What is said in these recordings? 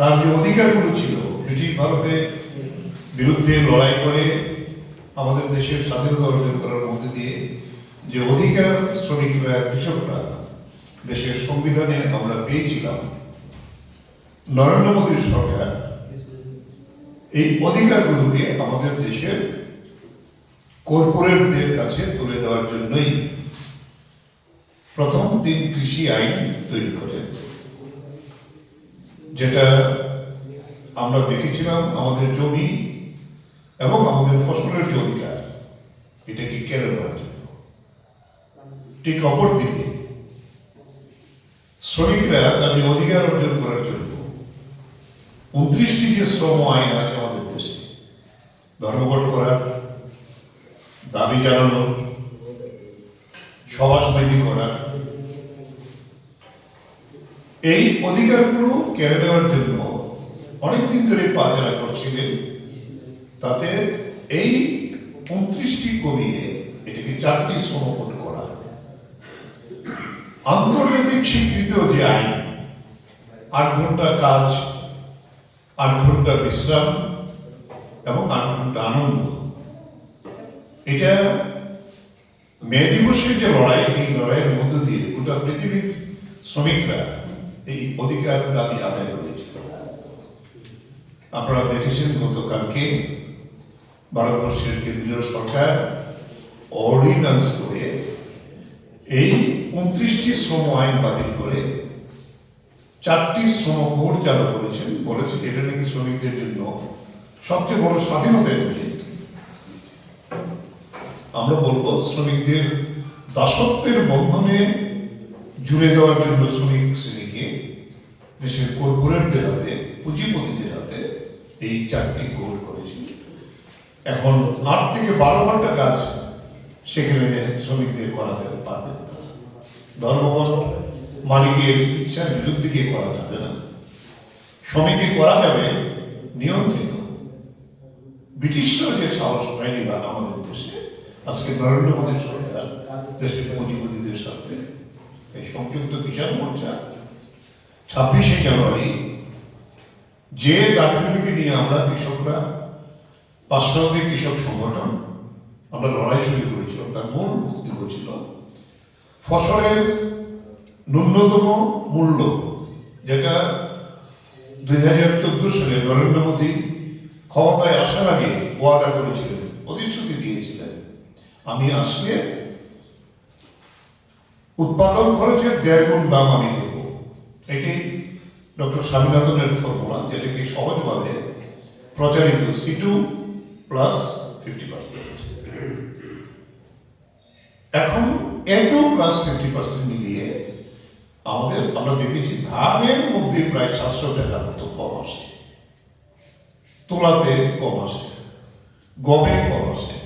তার যে অধিকারগুলো ছিল, ব্রিটিশ ভারতে বিরুদ্ধে লড়াই করে আমাদের দেশের স্বাধীনতা অর্জন করার মধ্যে দিয়ে যে অধিকার শ্রমিকরা কৃষকরা দেশের সংবিধানে আমরা পেয়েছিলাম, নরেন্দ্র মোদীর সরকার এই অধিকারগুলোকে আমাদের দেশের কর্পোরেটদের কাছে তুলে দেওয়ার জন্যই প্রথম দিন কৃষি আইন তৈরি করেন। যেটা আমরা দেখেছিলাম আমাদের জমি এবং আমাদের ফসলের অধিকার এটাকে কেড়ে নেওয়ার জন্য? ঠিক অপর দিকে শ্রমিকরা তাদের অধিকার অর্জন করার জন্য উনত্রিশটি যে শ্রম আইন আছে আমাদের দেশে। ধর্মঘট করার, দাবি জানানোর সভা সমিতি করার এই অধিকারগুলো কেড়ে নেওয়ার জন্য অনেকদিন ধরে পাচারা করছিলেন। তাতে এই উনত্রিশটি কমিয়ে এটাকে চারটি সমকট করা আন্তর্জাতিক স্বীকৃত যে আইন, আট ঘণ্টা কাজ, আট ঘণ্টা বিশ্রাম এবং আট ঘণ্টা আনন্দ। এটা মে দিবসের যে লড়াই, এই লড়াইয়ের মধ্য দিয়ে গোটা পৃথিবীর শ্রমিকরা এই অধিকার দাবি আদায় করেছিল আপনারা দেখেছেন গতকালকে ভারতবর্ষের কেন্দ্রীয় সরকার অর্ডিন্যান্স করে এই উনত্রিশটি শ্রম আইন বাতিল করে চারটি শ্রম কোড চালু করেছেন বলেছে এটা নাকি শ্রমিকদের জন্য সবচেয়ে বড় স্বাধীনতা এনে দিয়েছে। আমরা বলব, শ্রমিকদের দাসত্বের বন্ধনে জুড়ে দেওয়ার জন্য শ্রমিক শ্রেণীকে দেশের কর্পোরেটদের হাতে, পুঁজিপতিদের হাতে এই চারটি গোল করেছে। এখন আট থেকে বারো ঘণ্টা কাজ সেখানে শ্রমিকদের করাতে পারবেন তারা ধর্মবল মালিকের ইচ্ছার বিরুদ্ধে গিয়ে করা যাবে না। সমিতি করা যাবে নিয়ন্ত্রিত। ব্রিটিশরা যে সাহস পায়নি বা আমাদের দেশে, আজকে নরেন্দ্র মোদী সরকার দেশের পুঁজিপতিদের সাথে এই সংযুক্ত কিষাণ মোর্চা ছাব্বিশে জানুয়ারি যে দাবিগুলিকে নিয়ে আমরা কৃষকরা পার্শ্ববর্তী কৃষক সংগঠন, আমরা লড়াই শুরু করেছিলাম, তার মূল বক্তব্য ছিল ফসলের ন্যূনতম মূল্য, যেটা দুই হাজার চোদ্দ সালে নরেন্দ্র মোদী ক্ষমতায় আসার আগে ওয়াদা করেছিলেন প্রতিশ্রুতি দিয়েছিলেন। আমি আসলে উৎপাদন খরচের দেড় গুণ দাম আমি দেব। এটি ডক্টর স্বামীনাথনের ফর্মুলা, যেটাকে সহজভাবে প্রচারিত C two plus fifty percent এখন A two plus fifty percent মিলিয়ে আমাদের, আমরা দেখেছি ধানের মধ্যে প্রায় সাতশো টাকার মতো কম আসে। তোলাতে কম আসে, গমে কম আসে।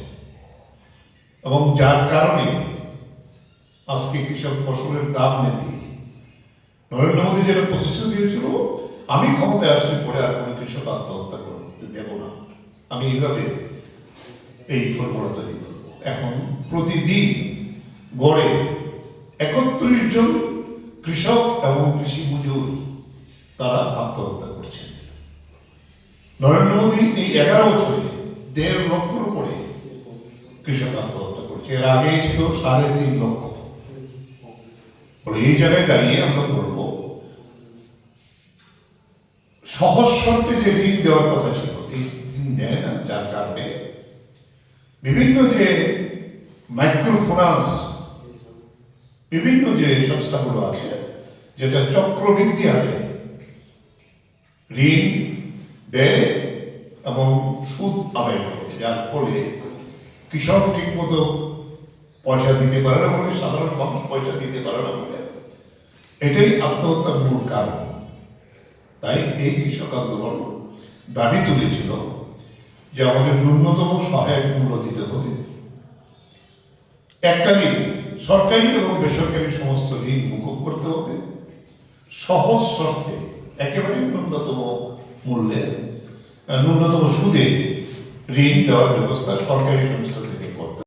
এবং যার কারণে আজকে কৃষক ফসলের দাম নেবে নরেন্দ্র মোদী যেটা প্রতিশ্রুতি দিয়েছিল, আমি ক্ষমতায় আসলে পরে আর কোনো কৃষক আত্মহত্যা করতে দেব না। আমি এইভাবে এই ফর্মুলা তৈরি করব। এখন প্রতিদিন গড়ে একত্রিশ জন কৃষক এবং কৃষি মজুর তারা আত্মহত্যা করছেন। নরেন্দ্র মোদী এই এগারো বছরে দেড় লক্ষর উপরে কৃষক আত্মহত্যা করছে। এর আগে ছিল সাড়ে তিন লক্ষ। এই জায়গায় দাঁড়িয়ে আমরা বলব সহজ শর্তে যে ঋণ দেওয়ার কথা ছিল, এই ঋণ দেয় না, যার কারণে বিভিন্ন যে মাইক্রো ফিনান্স বিভিন্ন যে সংস্থাগুলো আছে, যেটা চক্রবৃদ্ধি হারে ঋণ দেয় এবং সুদ আদায় করে, যার ফলে কৃষক ঠিক মতো পয়সা দিতে পারে না বলে সাধারণ মানুষ পয়সা দিতে পারে না বলে। এটাই আত্মহত্যার মূল কারণ। তাই এই কৃষক আন্দোলন দাবি তুলেছিল যে আমাদের ন্যূনতম সহায়ক মূল্য দিতে হবে। এককালীন সরকারি এবং বেসরকারি সমস্ত ঋণ মুকুব করতে হবে। সহজ শর্তে একেবারে ন্যূনতম মূল্যে, ন্যূনতম সুদে ঋণ দেওয়ার ব্যবস্থা সরকারি সংস্থা